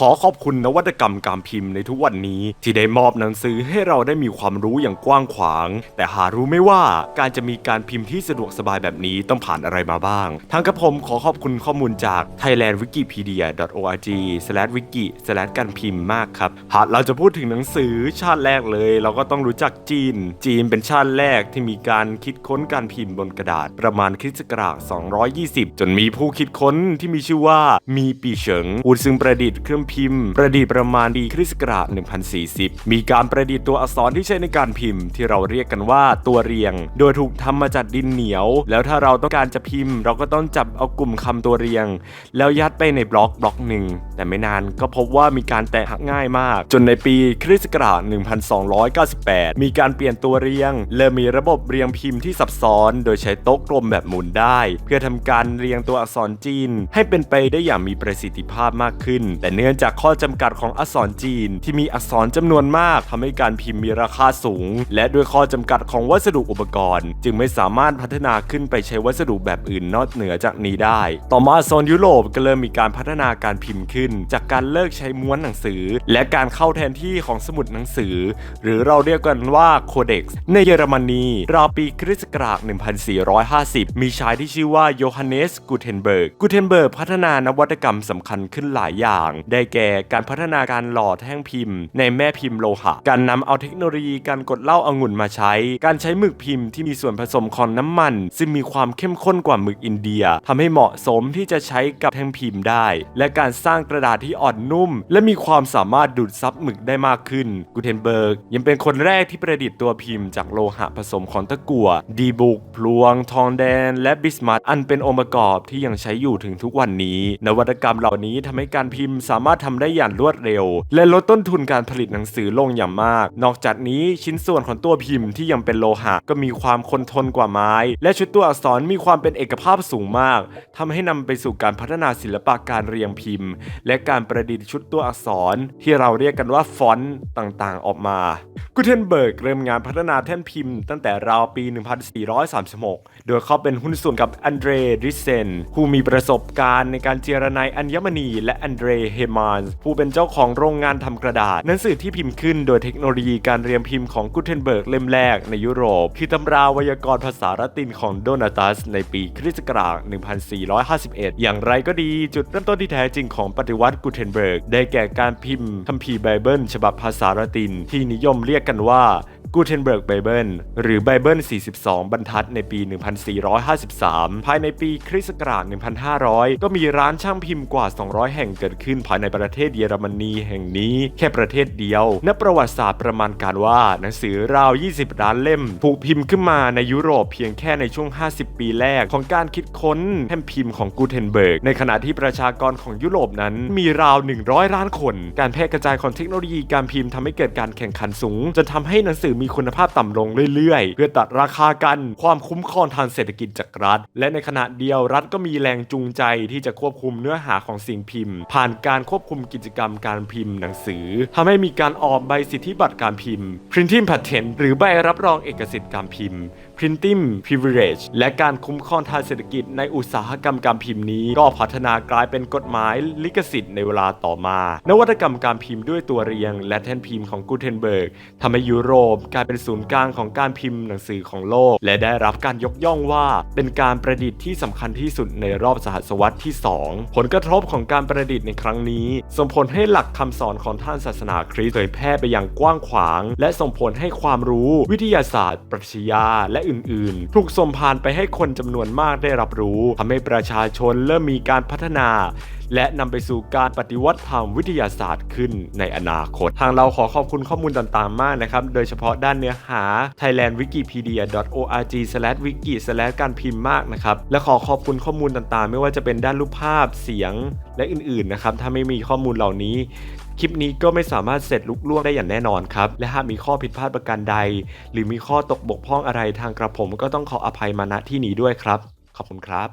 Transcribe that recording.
ขอขอบคุณนวัตกรรมการพิมพ์ในทุกวันนี้ ที่ได้มอบหนังสือให้เราได้มีความรู้อย่างกว้างขวาง แต่หารู้ไม่ว่าการจะมีการพิมพ์ที่สะดวกสบายแบบนี้ต้องผ่านอะไรมาบ้าง ทางกระผมขอขอบคุณข้อมูลจาก thailandwikipedia.org/wiki การพิมพ์มากครับ หากเราจะพูดถึงหนังสือชาติแรกเลย เราก็ต้องรู้จักจีน จีนเป็นชาติแรกที่มีการคิดค้นการพิมพ์บนกระดาษ ประมาณคริสต์ศักราช220 จนมีผู้คิดค้นที่มีชื่อว่ามีปีเฉิงผู้ซึ่งประดิษฐ์เครื่องพิมพ์ ประดิษฐ์ประมาณปีคริสต์ศักราช1040 มีการประดิษฐ์ตัวอักษรที่ใช้ในการพิมพ์ ที่เราเรียกกันว่าตัวเรียง โดยถูกทำมาจากดินเหนียว แล้วถ้าเราต้องการจะพิมพ์ เราก็ต้องจับเอากลุ่มคำตัวเรียง แล้วยัดไปในบล็อกบล็อกหนึ่งแต่ไม่นานก็พบว่ามีการแตกหักง่ายมาก จนในปีคริสต์ศักราช1298 มีการเปลี่ยนตัวเรียงเริ่มมีระบบเรียงพิมพ์ที่ซับซ้อน โดยใช้โต๊ะกลมแบบหมุนได้ เพื่อทำการเรียงตัวอักษรจีน ให้เป็นไปได้อย่างมีประสิทธิภาพมากขึ้น แต่เนื่องจากข้อจำกัดของอักษรจีน ที่มีอักษรจำนวนมากทำให้การพิมพ์มีราคาสูง และด้วยข้อจำกัดของวัสดุอุปกรณ์ จึงไม่สามารถพัฒนาขึ้นไปใช้วัสดุแบบอื่นนอกเหนือจากนี้ได้ ต่อมาโซนยุโรปก็เริ่มมีการพัฒนาการพิมพ์ขึ้น จากการเลิกใช้ม้วนหนังสือ และการเข้าแทนที่ของสมุดหนังสือ หรือเราเรียกกันว่าโคเด็กซ์ในเยอรมนีราวปีคริสต์ศักราช1450 มีชายที่ชื่อว่าโยฮันเนสกูเทนเบิร์กกูเทนเบิร์กพัฒนานวัตกรรมสำคัญขึ้นหลายอย่าง ได้แก่ การพัฒนาการหล่อแท่งพิมพ์ ในแม่พิมพ์โลหะ การนำเอาเทคโนโลยีการกดเหล้าองุ่นมาใช้ การใช้หมึกพิมพ์ที่มีส่วนผสมของน้ำมัน ซึ่งมีความเข้มข้นกว่าหมึกอินเดียทำให้เหมาะสมที่จะใช้กับแท่งพิมพ์ได้ และการสร้างกระดาษที่อ่อนนุ่ม และมีความสามารถดูดซับหมึกได้มากขึ้นกูเทนเบิร์กยังเป็นคนแรกที่ประดิษฐ์ตัวพิมพ์จากโลหะผสมของตะกั่วดีบุกพลวง ทองแดงและบิสมัตอันเป็นองค์ประกอบที่ยังใช้อยู่ถึงทุกวันนี้ นวัตกรรมเหล่านี้ทำให้การพิมพ์สามารถทำได้อย่างรวดเร็ว และลดต้นทุนการผลิตหนังสือลงอย่างมาก นอกจากนี้ชิ้นส่วนของตัวพิมพ์ที่ยังเป็นโลหะก็มีความคงทนกว่าไม้ และชุดตัวอักษรมีความเป็นเอกภาพสูงมากทำให้นำไปสู่การพัฒนาศิลปะการเรียงพิมพ์ และการประดิษฐ์ชุดตัวอักษร ที่เราเรียกกันว่าฟอนต์ต่างๆ ออกมากูเทนเบิร์กเริ่มงานพัฒนาแท่นพิมพ์ตั้งแต่ราวปี 1436 โดยเขาเป็นหุ้นส่วนกับอันเดรดริเซนผู้มีประสบการณ์ในการเจรนายอัญมณีและอันเดรเฮมานส์ผู้เป็นเจ้าของโรงงานทำกระดาษ หนังสือที่พิมพ์ขึ้นโดยเทคโนโลยีการเรียงพิมพ์ของกูเทนเบิร์กเล่มแรกในยุโรป คือตำราไวยากรณ์ภาษาละตินของโดนาตัสในปีคริสต์ศักราช1451 อย่างไรก็ดีจุดเริ่มต้นที่แท้จริงของปฏิวัติกูเทนเบิร์กได้แก่การพิมพ์คัมภีร์ไบเบิล ฉบับภาษาละติน ที่นิยมเรียกกันว่า กูเทนเบิร์กไบเบิลหรือไบเบิล 42 บรรทัดในปี 1453 ภายในปีคริสต์ศักราช 1500 ก็มีร้านช่างพิมพ์กว่า 200 แห่งเกิดขึ้นภายในประเทศเยอรมนีแห่งนี้ แค่ประเทศเดียว นับประวัติศาสตร์ประมาณการว่า หนังสือราว 20 ล้านเล่มถูกพิมพ์ขึ้นมาในยุโรปเพียงแค่ในช่วง 50 ปีแรกของการคิดค้นแผ่นพิมพ์ของกูเทนเบิร์กในขณะที่ประชากรของยุโรปนั้นมีราว 100 ล้านคน การแพร่กระจายของเทคโนโลยีการพิมพ์ทำให้เกิดการแข่งขันสูงจนทำให้หนังสือมีีคุณภาพต่ำลงเรื่อยๆ เพื่อตัดราคากันความคุ้มครองทางเศรษฐกิจจากรัฐ และในขณะเดียวรัฐก็มีแรงจูงใจที่จะควบคุมเนื้อหาของสิ่งพิมพ์ ผ่านการควบคุมกิจกรรมการพิมพ์หนังสือทำให้มีการออกใบสิทธิบัตรการพิมพ์ printing patent หรือใบรับรองเอกสิทธิ์การพิมพ์ printing privilege และการคุ้มครองทางเศรษฐกิจในอุตสาหกรรมการพิมพ์นี้ ก็พัฒนากลายเป็นกฎหมายลิขสิทธิ์ในเวลาต่อมา นวัตกรรมการพิมพ์ด้วยตัวเรียง และแท่นพิมพ์ของกูเทนเบิร์กทำให้ยุโรปกลายเป็นศูนย์กลางของการพิมพ์หนังสือของโลก และได้รับการยกย่องว่าเป็นการประดิษฐ์ที่สำคัญที่สุดในรอบศตวรรษที่ 2 ผลกระทบของการประดิษฐ์ในครั้งนี้ ส่งผลให้หลักคำสอนของท่านศาสนาคริสต์เผยแพร่ไปอย่างกว้างขวาง และส่งผลให้ความรู้วิทยาศาสตร์ ปรัชญาและอื่นๆ ถูกส่งผ่านไปให้คนจำนวนมากได้รับรู้ทำให้ประชาชนเริ่มมีการพัฒนา และนำไปสู่การปฏิวัติทางวิทยาศาสตร์ขึ้นในอนาคต ทางเราขอขอบคุณข้อมูลต่างๆ มากนะครับ โดยเฉพาะด้านเนื้อหา thailandwikipedia.org/wiki การพิมพ์มากนะครับ และขอขอบคุณข้อมูลต่างๆ ไม่ว่าจะเป็นด้านรูปภาพ เสียง และอื่นๆ นะครับ ถ้าไม่มีข้อมูลเหล่านี้ คลิปนี้ก็ไม่สามารถเสร็จลุกล่วงได้อย่างแน่นอนครับ และหากมีข้อผิดพลาดประการใด หรือมีข้อตกบกพร่องอะไรทางกระผมก็ต้องขออภัยมาณที่นี้ด้วยครับ ขอบคุณครับ